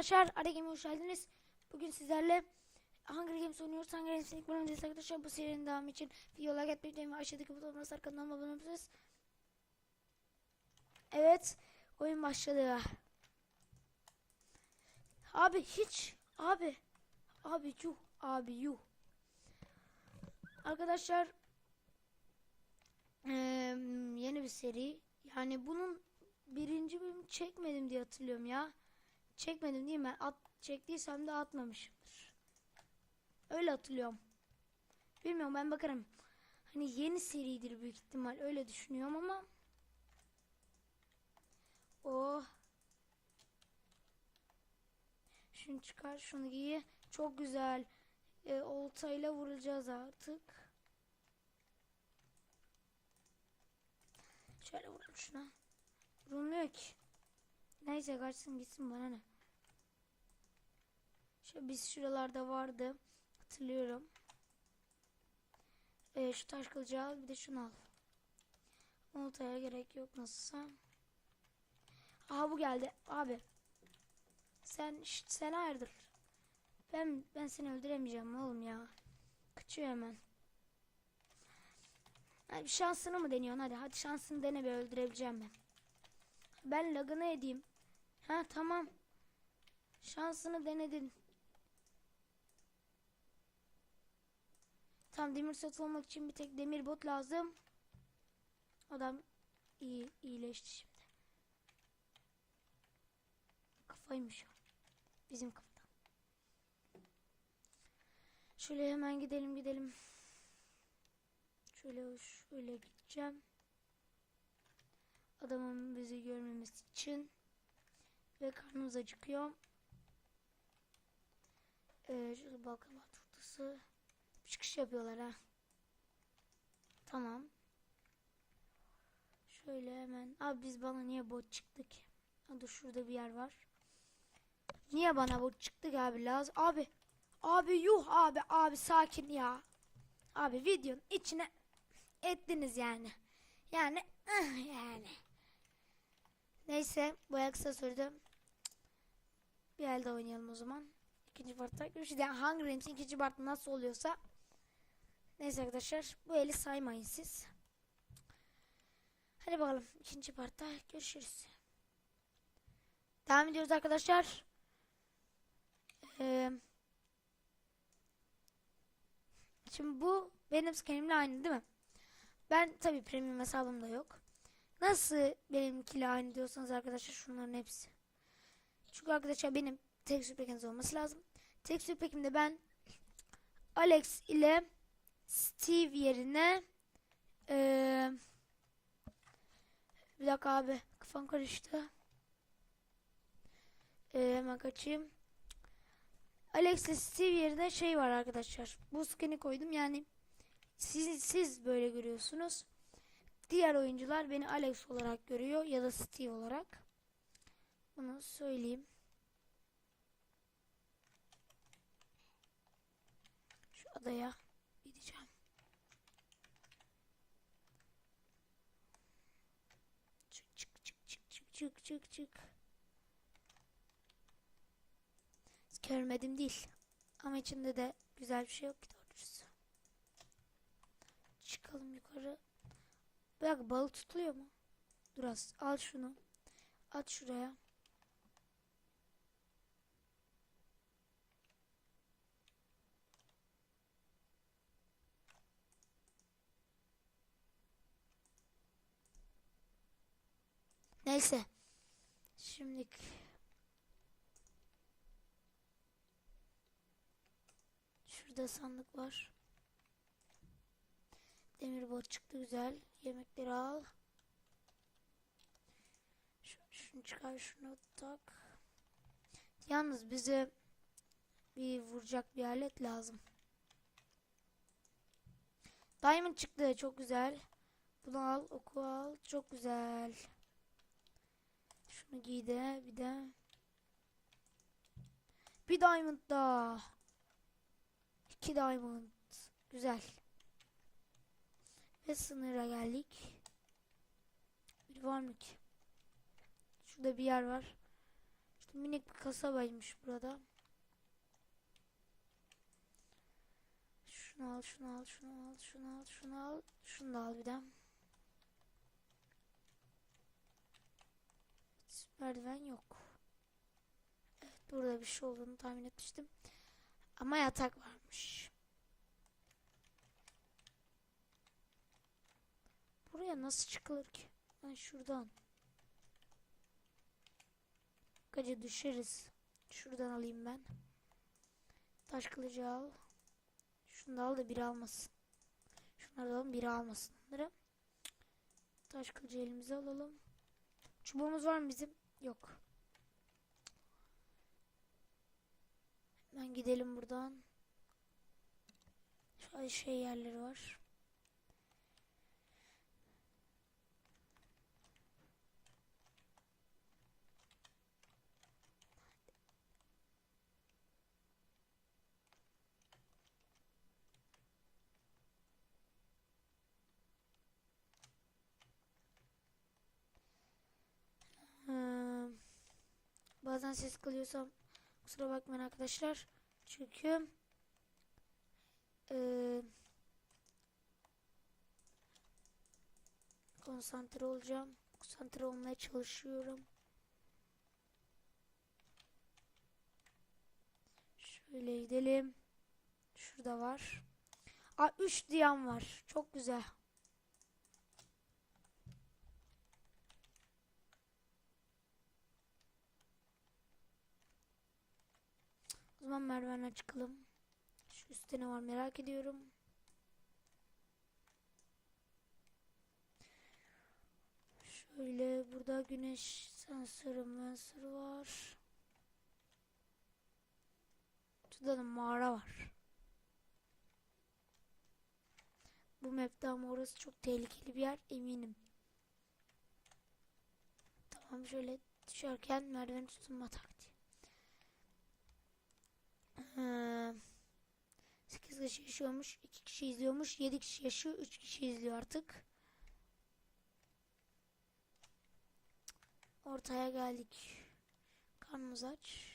arkadaşlar. Aragame hoş geldiniz. Bugün sizlerle Hunger Games oynuyoruz. Hunger Games'in ilk bölümündeyiz arkadaşlar. Bu serinin devamı için videolar etmeyi ve aşağıdaki butonuna sarı kanalıma abone olabilirsiniz. Evet. Oyun başladı. Abi hiç. Abi. Abi yuh. Abi yuh. Arkadaşlar. eee, yeni bir seri. Yani bunun birinci bölümü çekmedim diye hatırlıyorum ya. Çekmedim değil mi? At, çektiysem de atmamışımdır. Öyle hatırlıyorum. Bilmiyorum ben bakarım. Hani yeni seridir büyük ihtimal. Öyle düşünüyorum ama. Oh. Şunu çıkar şunu giy. Çok güzel. E, oltayla vuracağız artık. Şöyle vuralım şuna. Vurulmuyor ki. Neyse kaçsın gitsin bana ne. Şöyle biz şuralarda vardı. Hatırlıyorum. Ee, şu taş kılıcı al bir de şunu al. Oltaya gerek yok nasılsa. Aha bu geldi abi. Sen şşt, sen hayırdır? Ben ben seni öldüremeyeceğim oğlum ya. Kaçıyor hemen. Hadi şansını mı deniyorsun? Hadi hadi şansını dene bir öldürebileceğim ben. Ben lagını edeyim. Ha tamam. Şansını denedin. Tam demir set olmak için bir tek demir bot lazım. Adam iyi iyileşti şimdi. Kafaymış o. Bizim kafadan. Şöyle hemen gidelim gidelim. Şöyle şöyle gideceğim. Adamın bizi görmemesi için. Ve karnımız acıkıyor. Ee, şöyle baklava turtası. Çıkış yapıyorlar ha. Tamam. Şöyle hemen. Abi biz bana niye bot çıktı ki? Ha, dur şurada bir yer var. Niye bana bot çıktı ki abi lazım? Abi. Abi yuh abi abi sakin ya. Abi videonun içine ettiniz yani. Yani ıh, yani. Neyse bu kısa sürdü. Bir elde oynayalım o zaman. İkinci partta görüşürüz. Yani Hunger Games'in ikinci partı nasıl oluyorsa. Neyse arkadaşlar bu eli saymayın siz. Hadi bakalım ikinci partta görüşürüz. Devam ediyoruz arkadaşlar. Ee, şimdi bu benim skinimle aynı değil mi? Ben tabi premium hesabım da yok. Nasıl benimkiyle aynı diyorsanız arkadaşlar şunların hepsi. Çünkü arkadaşlar benim tek süpekiniz olması lazım. Tek süpekimde ben Alex ile Steve yerine eee bir dakika abi kafam karıştı. Eee, hemen kaçayım. Alex ile Steve yerine şey var arkadaşlar. Bu skin'i koydum yani siz, siz böyle görüyorsunuz. Diğer oyuncular beni Alex olarak görüyor ya da Steve olarak. Bunu söyleyeyim. Şu adaya gideceğim. Çık çık çık çık çık çık. Görmedim değil. Ama içinde de güzel bir şey yok ki doğrusu. Çıkalım yukarı. Bak balık tutuluyor mu? Dur az. Al şunu. At şuraya. Neyse. Şimdi şurada sandık var. Demir bot çıktı güzel. Yemekleri al. Şunu, çıkar şunu tak. Yalnız bize bir vuracak bir alet lazım. Diamond çıktı çok güzel. Bunu al oku al çok güzel. Şunu giy bir de. Bir diamond daha. İki diamond. Güzel. Ve sınıra geldik. Bir var mı ki? Şurada bir yer var. İşte minik bir kasabaymış burada. Şunu al, şunu al, şunu al, şunu al, şunu al. Şunu da al bir de. Merdiven yok. Evet, burada bir şey olduğunu tahmin etmiştim. Ama yatak varmış. Buraya nasıl çıkılır ki? Ben şuradan. Kaca düşeriz. Şuradan alayım ben. Taş kılıcı al. Şunu da al da biri almasın. Şunları da alalım biri almasın. Taş kılıcı elimize alalım. Çubuğumuz var mı bizim? Yok. Hemen gidelim buradan. Şöyle şey yerleri var. Ee, bazen ses kılıyorsam kusura bakmayın arkadaşlar. Çünkü ee, konsantre olacağım. Konsantre olmaya çalışıyorum. Şöyle gidelim. Şurada var. Aa 3 diyen var. Çok güzel. Zaman merdivene çıkalım. Şu üstte ne var merak ediyorum. Şöyle burada güneş sensörü mensörü var. Şurada da mağara var. Bu map'te ama orası çok tehlikeli bir yer eminim. Tamam şöyle düşerken merdiven tutunma taktiği. Ee, 8 kişi yaşıyormuş, 2 kişi izliyormuş, 7 kişi yaşıyor, 3 kişi izliyor artık. Ortaya geldik. Karnımız aç.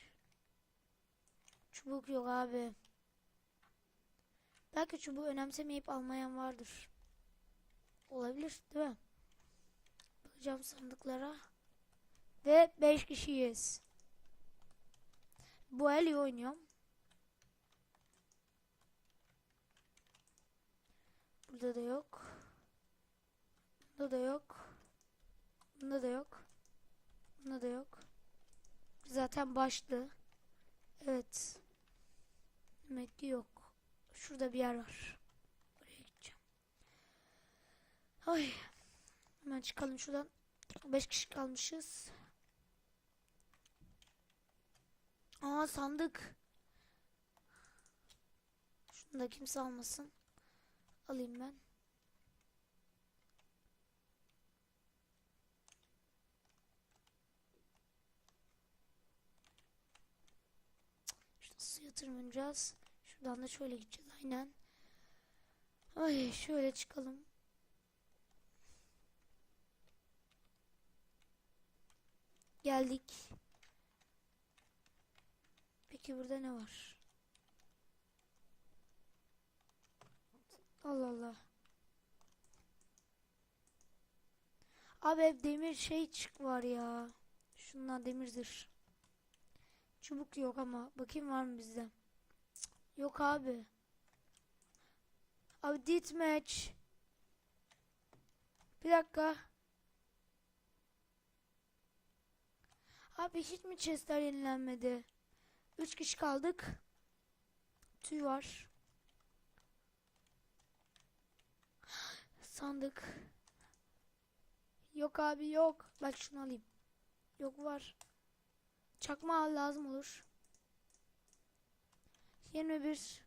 Çubuk yok abi. Belki çubuğu önemsemeyip almayan vardır. Olabilir değil mi? Bakacağım sandıklara. Ve 5 kişiyiz. Bu el oynuyorum. Burada da yok. Bunda da yok. Bunda da yok. Bunda da yok. Zaten başlı. Evet. Demek ki yok. Şurada bir yer var. Oraya gideceğim. Ay. Hemen çıkalım şuradan. 5 kişi kalmışız. Aa sandık. Şunu da kimse almasın. Alayım ben. Şurada suya tırmanacağız. Şuradan da şöyle gideceğiz aynen. Ay şöyle çıkalım. Geldik. Peki burada ne var? Allah Allah. Abi hep demir şey çık var ya. Şundan demirdir. Çubuk yok ama. Bakayım var mı bizde? Yok abi. Abi deathmatch. Bir dakika. Abi hiç mi chestler yenilenmedi? Üç kişi kaldık. Tüy var. Sandık. Yok abi yok. Bak şunu alayım. Yok var. Çakma lazım olur. 21.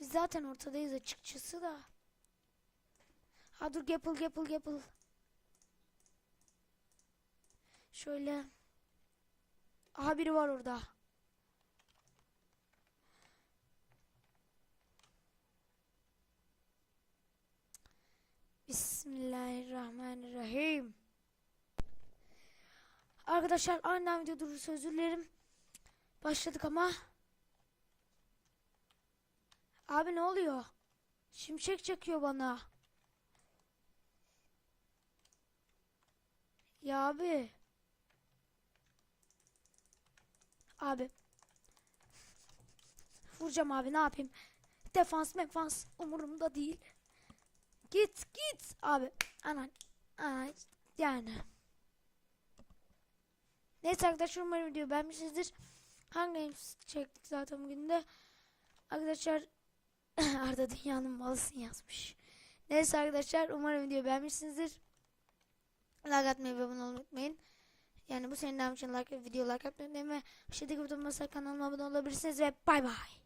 Biz zaten ortadayız açıkçası da. Ha dur gapple gapple gapple. Şöyle. Aha biri var orada. Bismillahirrahmanirrahim. Arkadaşlar aniden video durursa özür dilerim. Başladık ama. Abi ne oluyor? Şimşek çekiyor bana. Ya abi. Abi. Vuracağım abi ne yapayım? Defans mefans umurumda değil. Git git abi. Anan. Anan. Yani. Neyse arkadaşlar umarım video beğenmişsinizdir. Hangi games çektik zaten bugün de. Arkadaşlar Arda dünyanın malısın yazmış. Neyse arkadaşlar umarım video beğenmişsinizdir. Like atmayı ve abone olmayı unutmayın. Yani bu senin için like video like atmayı unutmayın. Ve aşağıdaki butonuna kanalıma abone olabilirsiniz ve bay bay.